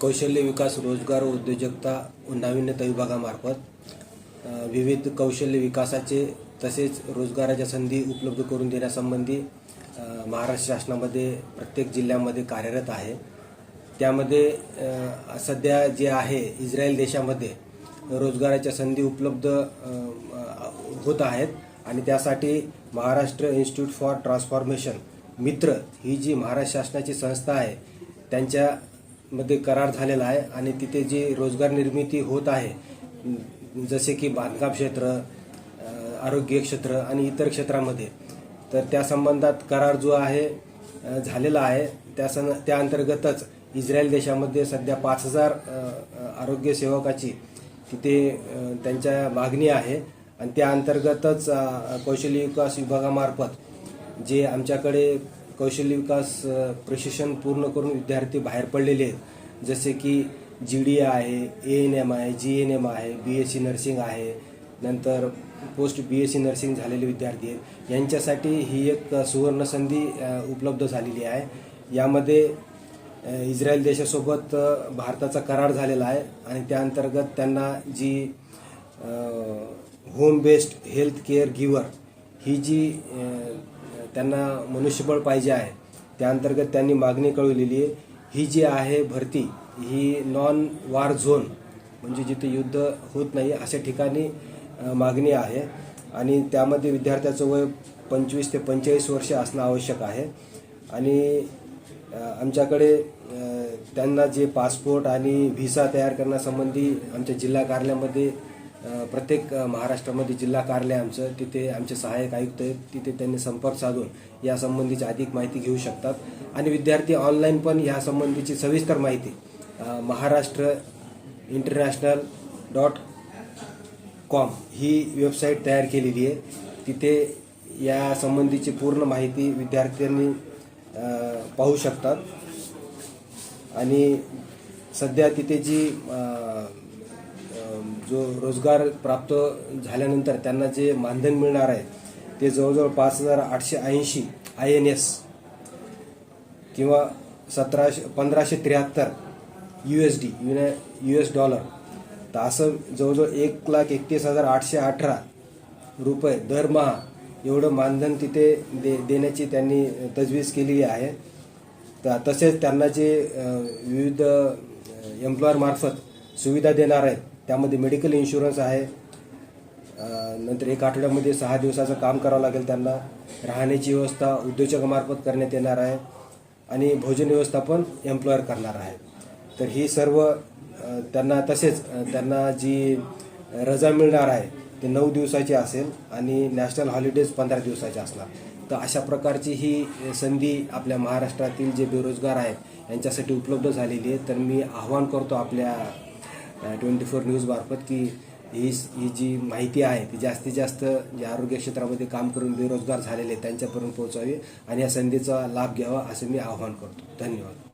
कौशल्य विकास रोजगार उद्योजकता व नाविन्यता विभागामार्फत विविध कौशल्य विकासाचे तसेच रोजगाराच्या संधी उपलब्ध करून देण्यासंबंधी महाराष्ट्र शासनामध्ये प्रत्येक जिल्ह्यामध्ये कार्यरत आहे. त्यामध्ये सध्या जे आहे इस्रायल देशामध्ये रोजगाराच्या संधी उपलब्ध होत आहेत आणि त्यासाठी महाराष्ट्र इन्स्टिट्यूट फॉर ट्रान्सफॉर्मेशन मित्र ही जी महाराष्ट्र शासनाची संस्था आहे त्यांच्या मध्ये करार झालेला आहे आणि तिथे जी रोजगार निर्मिती होत आहे जसे की बांधकाम क्षेत्र आरोग्य क्षेत्र आणि इतर क्षेत्रामध्ये तर त्या संबंधात करार जो आहे झालेला आहे. त्या सं त्या अंतर्गतच इस्रायल देशामध्ये सध्या पाच हजार आरोग्य सेवकाची तिथे त्यांच्या मागणी आहे. आणि त्या अंतर्गतच कौशल्य विकास विभागामार्फत जे आमच्याकडे कौशल्य विकास प्रशिक्षण पूर्ण करून विद्यार्थी बाहेर पडलेले आहेत. जसे की जी डी आहे ए एन एम आहे जी एन एम आहे बी एस सी नर्सिंग आहे. नंतर post B S C nursing झालेले विद्यार्थी आहेत. यांच्यासाठी ही एक सुवर्ण संधी उपलब्ध झालेली आहे. यामध्ये इस्रायल देशासोबत भारताचा करार झालेला आहे आणि त्या अंतर्गत त्यांना जी home based health care giver ही जी त्यांना मनुष्यबळ पाहिजे आहे. त्या अंतर्गत त्यांनी मागणी कळवलेली आहे ही जी आहे भरती ही नॉन वार झोन म्हणजे जिथे युद्ध होत नाही अशा ठिकाणी मागणी आहे. आणि त्यामध्ये विद्यार्थ्याचं वय पंचवीस ते पंचेचाळीस वर्ष असणं आवश्यक आहे. आणि आमच्याकडे त्यांना जे पासपोर्ट आणि व्हिसा तयार करण्यासंबंधी आमच्या जिल्हा कार्यालयामध्ये प्रत्येक महाराष्ट्रामध्ये जिल्हा कार्यालय आमचं. तिथे आमचे सहाय्यक आयुक्त आहेत. तिथे त्यांनी संपर्क साधून यासंबंधीची अधिक माहिती घेऊ शकतात. आणि विद्यार्थी ऑनलाईन पण यासंबंधीची सविस्तर माहिती महाराष्ट्र इंटरनॅशनल डॉट कॉम ही वेबसाईट तयार केलेली आहे. तिथे या संबंधीची पूर्ण माहिती विद्यार्थ्यांनी पाहू शकतात. आणि सध्या तिथे जी जो रोजगार प्राप्त झाल्यानंतर त्यांना जे मानधन मिळणार आहे ते जवळजवळ पाच हजार आठशे ऐंशी आय एन एस किंवा सतराशे पंधराशे त्र्याहत्तर यू एस डी युना यू एस डॉलर तर असं जवळजवळ एक लाख एकतीस हजार आठशे अठरा रुपये दरमहा एवढं मानधन तिथे दे देण्याची त्यांनी तजवीज केलेली आहे. तर तसेच त्यांना जे विविध एम्प्लॉयरमार्फत सुविधा देणार आहेत त्यामध्ये मेडिकल इन्शुरन्स आहे. नंतर एक आठवड्यामध्ये सहा दिवसाचं काम करावं लागेल त्यांना. राहण्याची व्यवस्था उद्योजकामार्फत करण्यात येणार आहे. आणि भोजन व्यवस्था पण एम्प्लॉयर करणार आहे. तर ही सर्व त्यांना तसेच त्यांना जी रजा मिळणार आहे ते नऊ दिवसाची असेल आणि नॅशनल हॉलिडेज पंधरा दिवसाचे असणार. तर अशा प्रकारची ही संधी आपल्या महाराष्ट्रातील जे बेरोजगार आहेत यांच्यासाठी उपलब्ध झालेली आहे. तर मी आव्हान करतो आपल्या ट्वेंटी फोर न्यूजमार्फत की ही ही जी माहिती आहे ती जास्तीत जास्त जे आरोग्य क्षेत्रामध्ये काम करून बेरोजगार झालेले आहेत त्यांच्यापर्यंत पोहोचावी आणि या संधीचा लाभ घ्यावा असं मी आवाहन करतो. धन्यवाद.